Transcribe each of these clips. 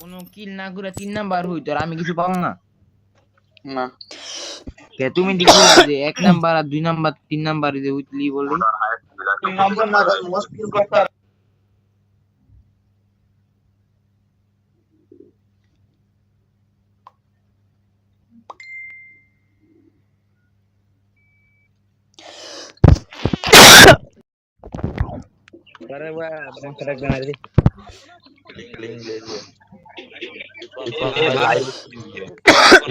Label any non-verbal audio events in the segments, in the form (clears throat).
কোনো কিল না করে তিন নাম্বার হইতো আর আমি কিছু পাবো না। না। কে তুমি দেখো যে এক নাম্বার আর দুই নাম্বার তিন নাম্বার যে উইতলি বললি নম্বর না মুশকিল কথা। আরে বা মশা ডাকবে না রে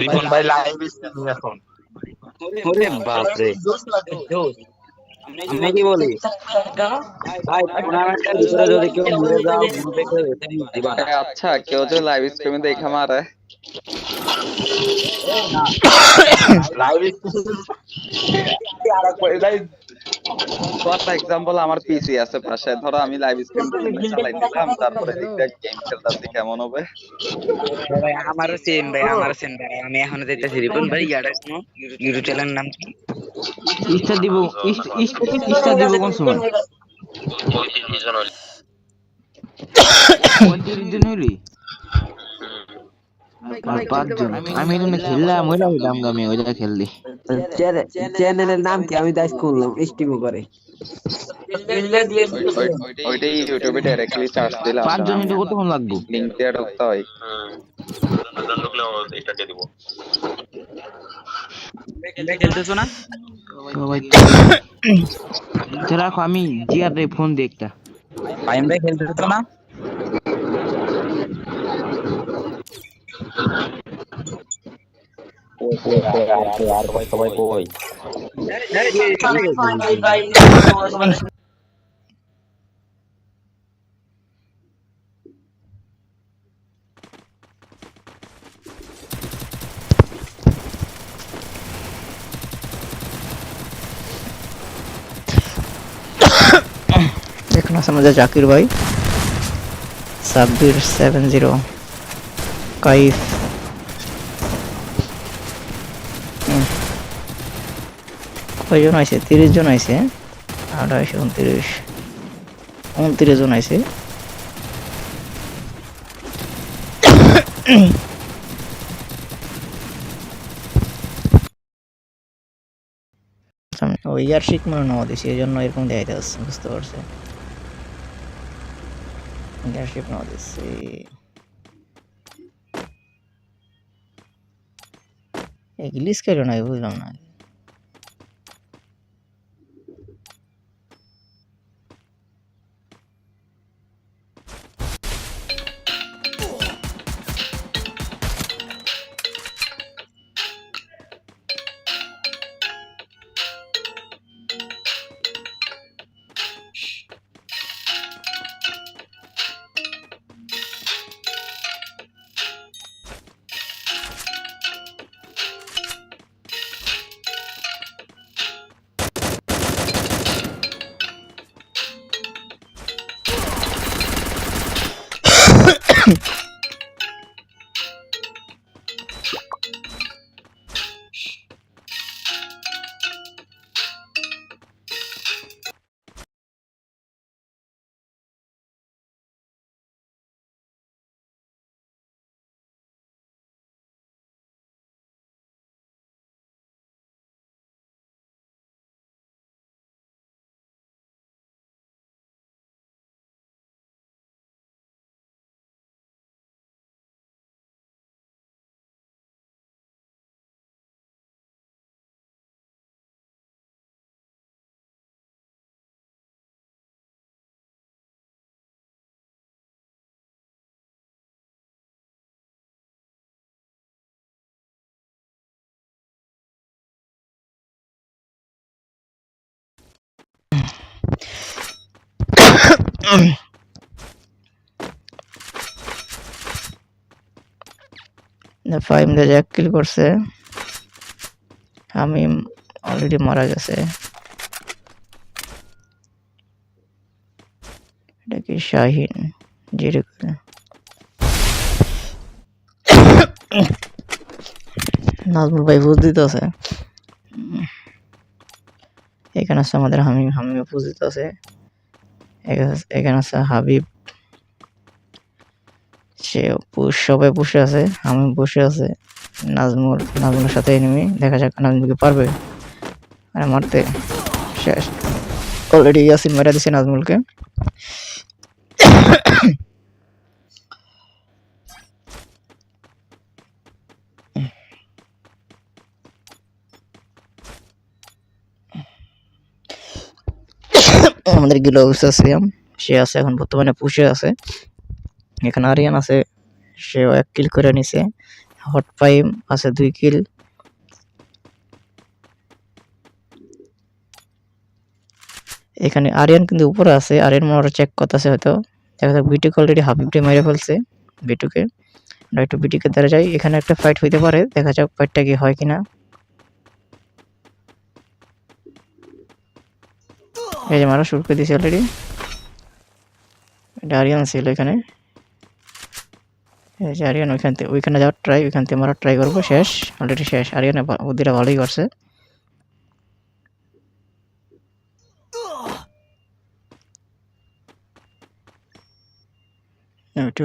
রিপন ভাই লাইভ স্ট্রিমিং এখন ওরে বাপ রে আমি কি বলি ভাই টুর্নামেন্টের ভিতরে যদি কেউ মরে যাও গ্রুপে কেউ এতে দিবা না আচ্ছা কেউ যে লাইভ স্ট্রিমে দেখা মারে লাইভ একটা এক্সাম্পল আমার পিসি আছে পাশে ধরো আমি লাইভ স্ট্রিম চালাই দিলাম তারপরে দিকটা গেম খেলতেছি কেমন হবে। ভাই আমারও সেম ভাই আমারও সেম ভাই। আমি এখন যাইতেছি। রিপন ভাই ইয়াটা শুনো ইউটিউব চ্যানেলের নাম কি? ইস্টা দিব ইস্টা ইস্টা দিব কোন সময়? পঁয়ত্রিশ জন হইলি। আর পাঁচজন। আমি এখানে খেললাম ওইটা হইলাম আমি ওইটা খেললি। চ্যানেলের নাম কি? আমি দাস করলাম স্টিমও করে ওইটাই ইউটিউবে ডাইরেক্টলি চার্জ দিলাম। পাঁচজন এটা কতক্ষণ লাগবে? লিংক দিয়ে ঢুকতে হয়। খেলতেছো না? (coughs) রাখো আমি জিয়ার ফোন দিই একটা। খেলতেছো না? সবাই কই এখানে আছে আমাদের জাকির ভাই সাব্বির সেভেন জিরো কাইফ কয়জন আছে তিরিশ জন আছে আঠাশ উনত্রিশ উনত্রিশ জন আছে ওই ইয়ার শিখ মনে নামা দিছি এই জন্য এরকম দেখাইতে আসছে বুঝতে পারছি। ইয়ারশিপ নামা দিচ্ছি এই গ্লিস কেন নাই, বুঝলাম না। (clears throat) ফাইম কিল করছে। আমি অলরেডি মারা গেছে। এটা কি শাহিন? জিরো (coughs) নাজমুল ভাই বুঝ দিতেছে। এখানে আছে আমাদের হামিম হামিম বুঝ দিতেছে। এখানে আছে হাবিব। সে সবাই বসে আছে, আমি বসে আছে। নাজমুল নাজমুলের সাথে এনিমি দেখা যাক নাজমুলকে পারবে। আরে মারতে। শেষ। অলরেডি ইয়াসিন মেরা দিছে নাজমুলকে। (coughs) আমাদের গ্লোভস আছে, সে আছে এখন বর্তমানে পুষে আছে। এখানে আরিয়ান আছে, সেও এক কিল করে নিছে। হট পাইম আছে দুই কিল এখানে আরিয়ান কিন্তু উপরে আছে আরিয়ান মনে চেক করতেছে হয়তো। দেখা যাক বিটুকে অলরেডি হাফ ইপটে মেরে ফেলছে বিটুকে একটু বিটুকে দ্বারা যাই। এখানে একটা ফাইট হইতে পারে, দেখা যাক ফাইটটা কি হয় কিনা। এই যে মারা শুরু করে দিয়েছে অলরেডি এটা আরিয়ান ছিল এখানে। এই যে আরিয়ান ওইখান থেকে ওইখানে যাওয়ার ট্রাই ওইখান থেকে মারা ট্রাই করব, শেষ। অলরেডি শেষ। আরিয়ান বুদ্ধিটা ভালোই করছে। একটু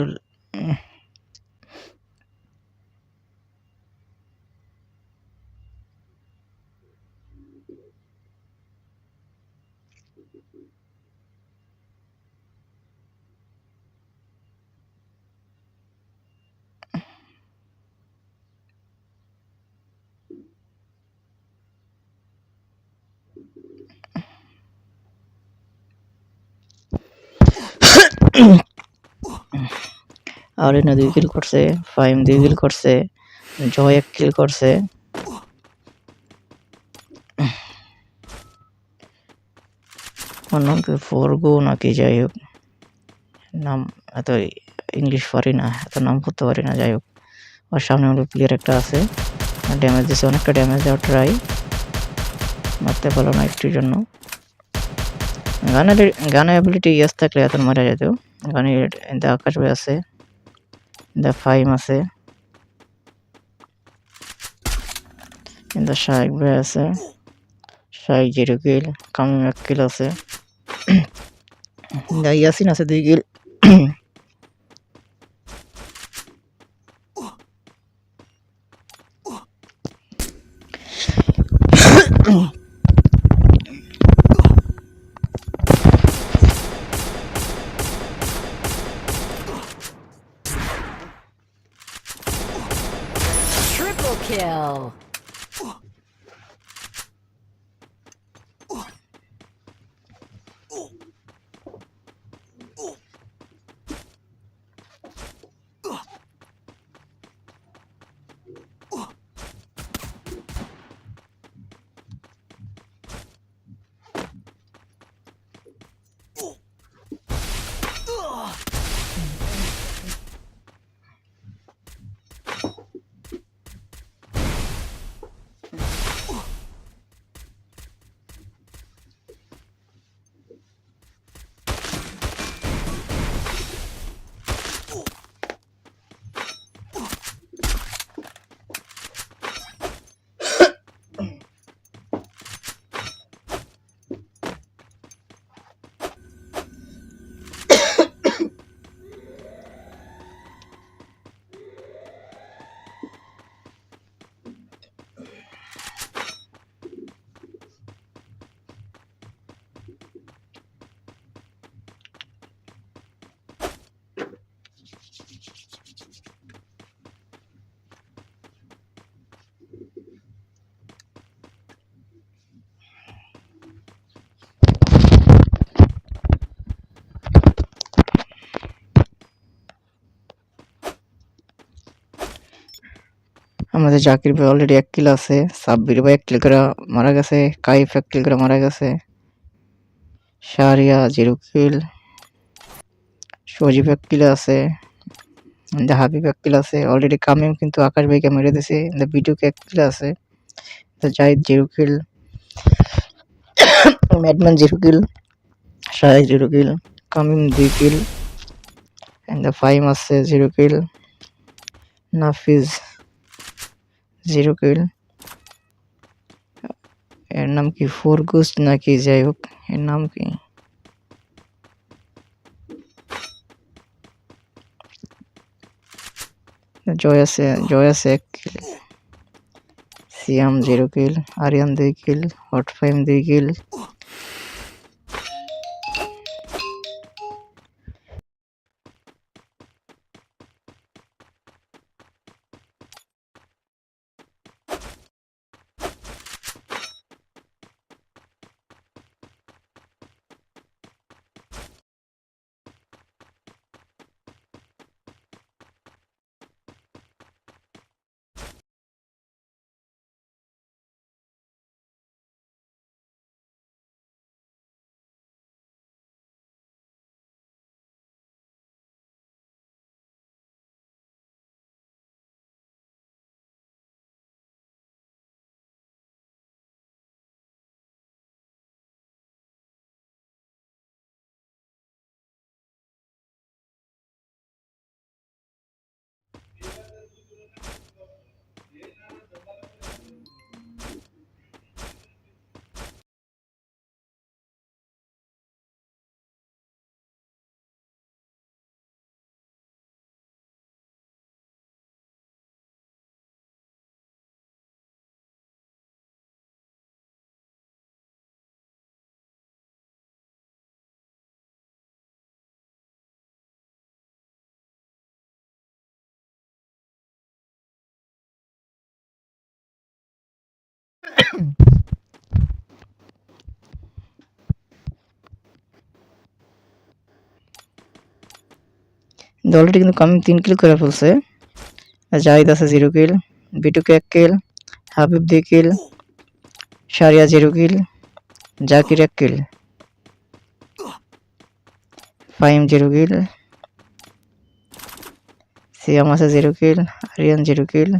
উম, আরিয়ানা দুই কিল করছে। ফাইম দুই কিল করছে। জয় এক কিল করছে। নাম কি ফোরগো নাকি? যাই হোক। নাম এত ইংলিশ পারি না এত নাম করতে পারি না যাই হোক। ওর সামনে আমাদের প্লেয়ার একটা আছে। ড্যামেজ দিছে অনেকটা ড্যামেজ দেওয়ার ট্রাই মারতে পারল না একটির জন্য। গানের গানের অ্যাবিলিটি ইয়েস থাকলে এত মারা যেত। গানের দা আকাশ ভাই আছে, দা ফাইম আছে, দা শাহেক ভাই আছে শাহেক জিরো কিল কামিম এক কিল আছে, (clears throat) দা ইয়াসিন আছে দুই কিল (clears throat) Double kill! আমাদের জাকির ভাই অলরেডি এক কিল আছে, সাব্বির ভাই এক কিল করে মারা গেছে, কাইফ এক কিল করে মারা গেছে, শারিয়া জিরো কিল সজীব এক কিল আছে দা হাবিব এক কিল আছে অলরেডি কামিম কিন্তু আকাশ ভাইকে মেরে দিছে দা বিটুকে এক কিল আছে Zahid zero kill madman zero kill Shahed zero kill Kamim দুই কিল ফাইম আছে zero kill Nafiz zero kill এর নাম কি ফোরগুস নাকি যাই হোক এর নাম কি জয় আছে জয় আছে এক কিল সিয়াম জিরো কিল আরিয়ান দুই কিল হট ফাইম দুই কিল অলরেডি কিন্তু কামিং তিন কিল করে ফেলছে। জাহিদ আছে জিরো কিল বিটুকে এক কিল হাবিব দুই কিল সারিয়া জিরো কিল জাকির এক কিল ফাইম জিরো কিল সিয়াম আছে zero kill Aryan zero kill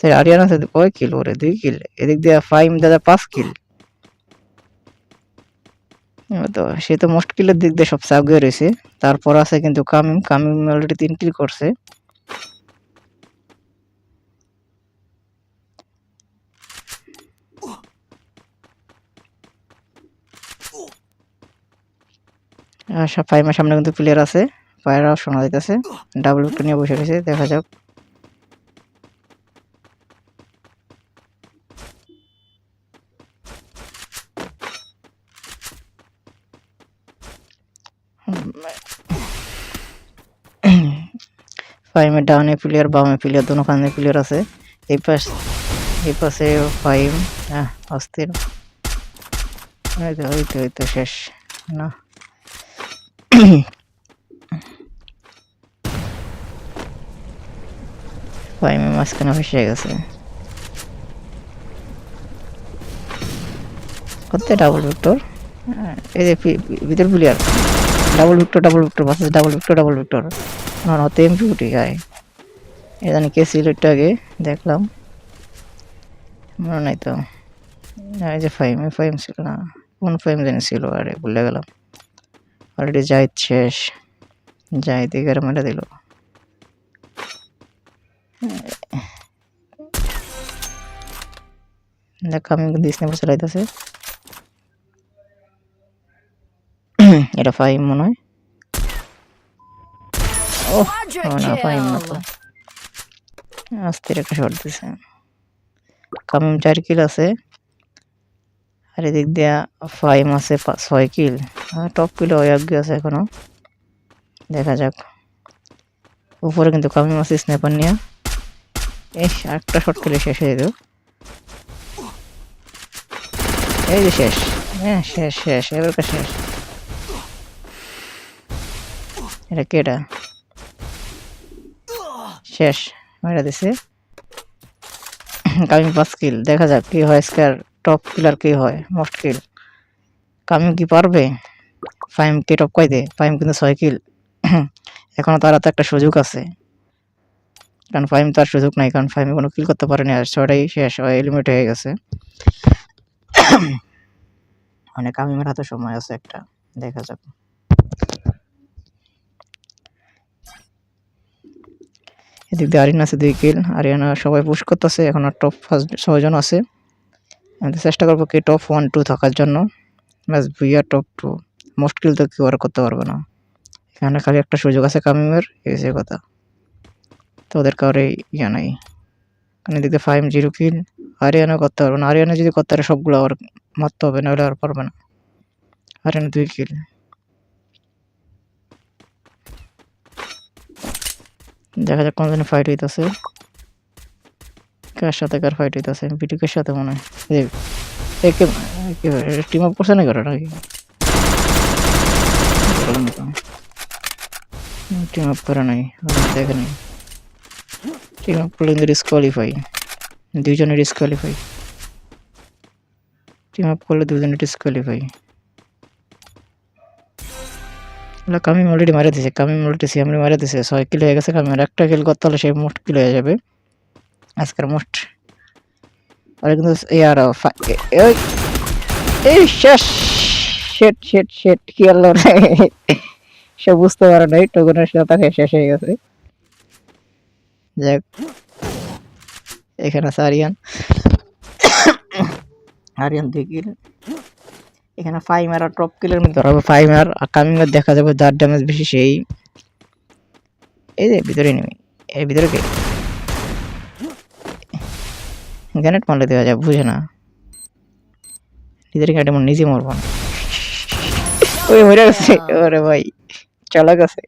তাই আরিয়ান আছে কয় কিল ওরে দুই কিল এদিক দিয়ে ফাইম দাদা পাঁচ কিল তো সে তো মোস্ট কিলের দিক দিয়ে সবচেয়ে আগে রয়েছে তারপর আছে কিন্তু কামিম কামিম অলরেডি তিন কিল করছে সব ফাইমের সামনে কিন্তু প্লেয়ার আছে পায়রাও শোনা যাইতেছে ডাবল নিয়ে বসে রয়েছে দেখা যাক ফাইমের ডাউনে প্লেয়ার বামে প্লেয়ার দুখানে প্লেয়ার আছে। এই পাশ, এই পাশে ফাইম হ্যাঁ অস্থির। তো, এই তো শেষ, না। ফাইমে মাঝখানে ফেসে গেছে। কত ডাবল ভিক্টর এই যে ভিতর player double Victor double Victor versus double Victor double Victor না না তো এমপি উঠে গায়ে এ জানি কে একটু আগে দেখলাম। মনে নাই তো। এই যে ফাইম ফাইম ছিল না। কোন ফাইম জানি ছিল, আরে ভুলে গেলাম। অলরেডি জাহিদ শেষ। জাহিদ এগারো মেরে দিল। দেখ, আমি কিন্তু স্নেপার চালাইতেছে এটা ফাইম মনে হয়। ও ও না ফাইম না তো আস্তে একটা শট দিছে কামিম চার কিল আছে আর এদিক দিয়া ফাইম আছে ছয় কিল টপ কিল অয়োগ্য আছে এখনও। দেখা যাক। উপরে কিন্তু কামিম আছে স্নাইপার নিয়ে। এই একটা শট খেলে শেষ হয়ে যেত এই যে শেষ। হ্যাঁ শেষ শেষ এবারকার শেষ। এটা কেটা শেষ। মেরা দিছে। কামিং পাঁচ কিল। দেখা যাক কি হয় স্কার টপ কিলার কি হয়, মোস্ট কিল। কামিং কি পারবে? ফাইম কে টপ কয় দে? ফাইম কিন্তু ছয় কিল। এখনও তার হাতে একটা সুযোগ আছে। কারণ ফাইম তার সুযোগ নাই, কারণ ফাইমে কোনো কিল করতে পারেনি, আর ছয়টাই শেষ হয় এলিমিট হয়ে গেছে। মানে কামিমের হাতে সময় আছে একটা। দেখা যাক। এদিক দিয়ে আরিয়ান আছে, দুই কিল আরিয়ানা সবাই পুশ করতেছে, এখন আর টপ ফার্স্ট ছয়জন আছে। আমি চেষ্টা করব কি টপ ওয়ান টু থাকার জন্য। ব্যাস ভুইয়া টপ টু মোস্ট কিল তো কেউ আর করতে পারবে না। এখানে খালি একটা সুযোগ আছে কামিমের, এই যে কথা। তো ওদের কাউরে ইয়া নাই। কারণ এদিকে ফাইভ জিরো কিল আরিয়ানা করতে পারবে না। আরিয়ানা যদি করতে পারে, সবগুলো আবার মারতে হবে, নাহলে আর পারবে না। আরিয়ানা দুই কিল দেখা যাক কোনদিন ফাইট হইতেছে। কার সাথে কার ফাইট হইতেছে। বিটুকের সাথে মনে হয়। টিম আপ করছে না করে নাকি টিম আপ করে নাই। দেখে নাই। টিম আপ করলে কিন্তু ডিসকোয়ালিফাই দুইজনে ডিসকোয়ালিফাই টিম আপ করলে দুজনে ডিসকোয়ালিফাই কামিম অলরেডি মারা দিছে, কামিম অলরেডি সিএমরি মারা দিছে, ছয় কিলো হয়ে গেছে কামিমের। একটা কিল করতে হলে সে মোট কিলো হয়ে যাবে। আজকের মোট। আর কিন্তু এই শেষ শেট শেট শেট কি আল্লাহ সে বুঝতে পারে নাই টোকনের সাথে শেষ হয়ে গেছে। যাক, এখানে আছে আরিয়ান। আরিয়ান দুই কিল এখানে ফাইমার আর টপ কিলের মধ্যে ধরা হবে ফাইমার আর কামিংয়ের দেখা যাবে যার ড্যামেজ বেশি সেই এই যে ভিতরে নেমে এর ভিতরে কে? গ্যানেট মারলে দেওয়া যায়, বুঝে না। নিজের গাড়ি নিজে মরব না। ওই মরে গেছে, ওরে ভাই আছে।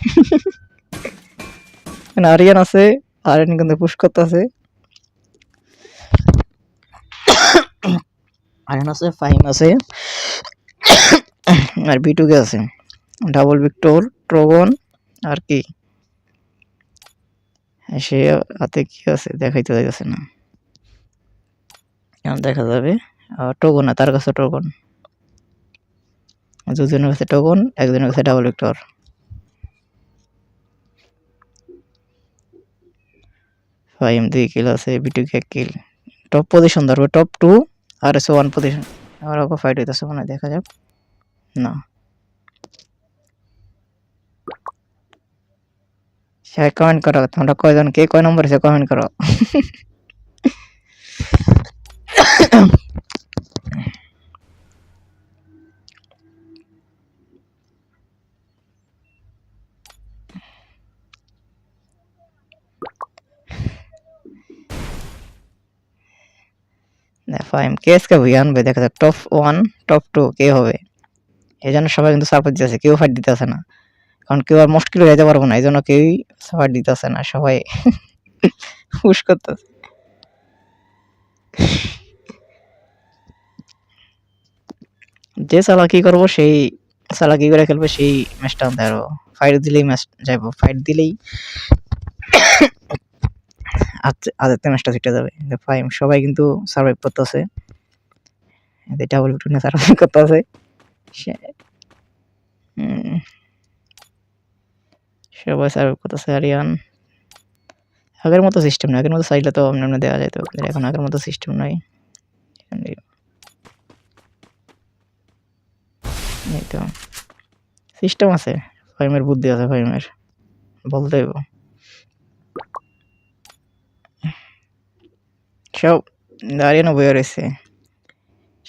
(laughs) এখানে আরিয়ান আছে আরিয়ান কিন্তু পুশ করতে আছে আরিয়ান আছে (coughs) ফাইম আছে। আর বিটুকে আছে। ডাবল ভিক্টর ট্রোগন আর কি? সে হাতে কি আছে? দেখাইতে যাচ্ছে না। এখন দেখা যাবে? আর তার কাছে টোকন দুজনের কাছে টোকন একজনের কাছে ডাবল ভিক্টর ফাইম দুই কিল আছে বিটুকে এক কিল টপ পজিশন ধরবে টপ টু আর এসে ওয়ান পজিশন আবার ওকে ফাইট হইতেছে মনে দেখা যাক। না। সে কমেন্ট করো, তোমরা কয়জন, কে কয় নম্বর আছে কমেন্ট করো? (laughs) ফাইম কে এসকে ভুই আনবে দেখা যাক টপ ওয়ান টপ টু কে হবে? এই জন্য সবাই কিন্তু সাপোর্ট দিতেছে, কেউ ফাইট দিতেছে না। কারণ কেউ আর মুশকিল হয়ে যেতে পারব না, এই জন্য কেউই সার্ভার দিতেছে না, সবাই পুশ করতেছে। যে চালাকি করব, সেই চালাকি করে খেলবে, সেই ম্যাচটা আনতে পারব ফাইট দিলেই ম্যাচ যাইবো ফাইট দিলেই আজকে ম্যাচটা জিতে যাবে। ফাইম সবাই কিন্তু সার্ভাইভ করতেছে। ডাবল টুনে সার্ভাইভ করতেছে। সবাই সার্ভাইভ করতেছে, আরিয়ান। আগের মতো সিস্টেম নাই আগের মতো চাইলে তো অন্য অন্য দেওয়া যেত। এখন আগের মতো সিস্টেম নাই। এই তো। সিস্টেম আছে। ফাইমের বুদ্ধি আছে ফাইমের বলতে সব দাঁড়িয়ে বয়ে রয়েছে।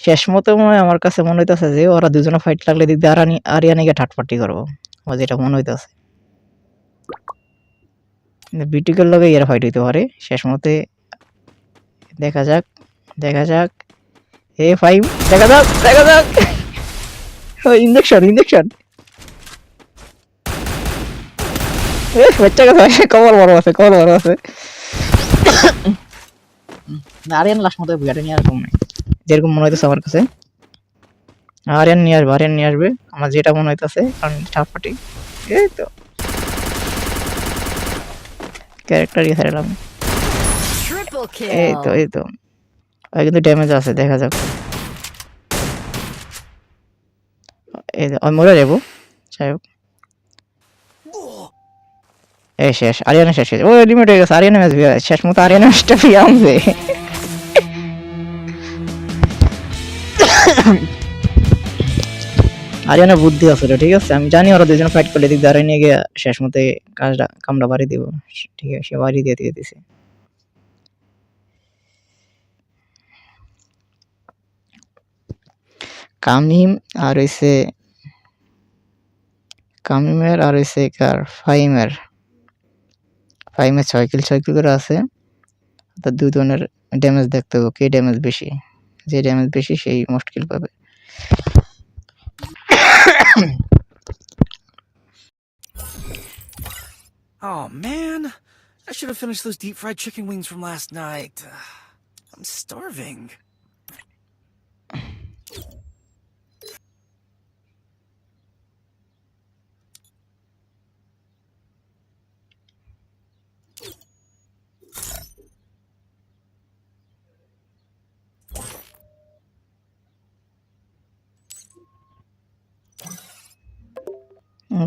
শেষ মতো মনে আমার কাছে মনে হইতেছে যে ওরা দুজনে ফাইট লাগলে দিক দিয়ে আরানি আরিয়ানিকে ঠাটপাটি করব। আমার যেটা মনে হইতেছে। বিটিকের লগে এরা ফাইট হইতে পারে। শেষ মতে দেখা যাক দেখা যাক। এ ফাইভ দেখা যাক দেখা যাক। ইঞ্জেকশন ইঞ্জেকশন এ, বাচ্চা কথা বড় আছে কবর বড় আছে। আরিয়ান লাস্ট মতো বিয়াটা নিয়ে আসব না যেরকম মনে হইতেছে আমার কাছে। আরিয়ান নিয়ে আসবে আরিয়ান নিয়ে আসবে। আমার যেটা মনে হইতেছে কারণ ঠাপাটি এই তো। ক্যারেক্টার ইয়ে ছাড়লাম এই তো এই তো। কিন্তু ড্যামেজ আছে দেখা যাক। এই তো, আমি মরে যাব। যাই হোক। এই শেষ আরিয়ানা শেষ ও লিমিট হয়ে গেছে। আরিয়ানা ম্যাচ শেষ মতো আরিয়ানা ম্যাচটা ফিরে আনছে আরিয়ানা বুদ্ধি আছে ঠিক আছে? আমি জানি ওরা দুজন ফাইট করলে দিক দাঁড়ায় নিয়ে গিয়ে শেষ মতে কাজটা, কামড়া বাড়ি দিব। ঠিক আছে, সে বাড়ি দিয়ে দিয়ে দিছে। কামিম আর হইছে কামিমের আর হইছে কার? ফাইমের ফাইমের ছয় কিল ছয় কিল করে আছে। তার ধরনের ড্যামেজ দেখতে হবে কে ড্যামেজ বেশি। যে ড্যামেজ বেশি সেই মোস্ট কিল পাবে Oh man, I should have finished those deep fried chicken wings from last night. I'm starving.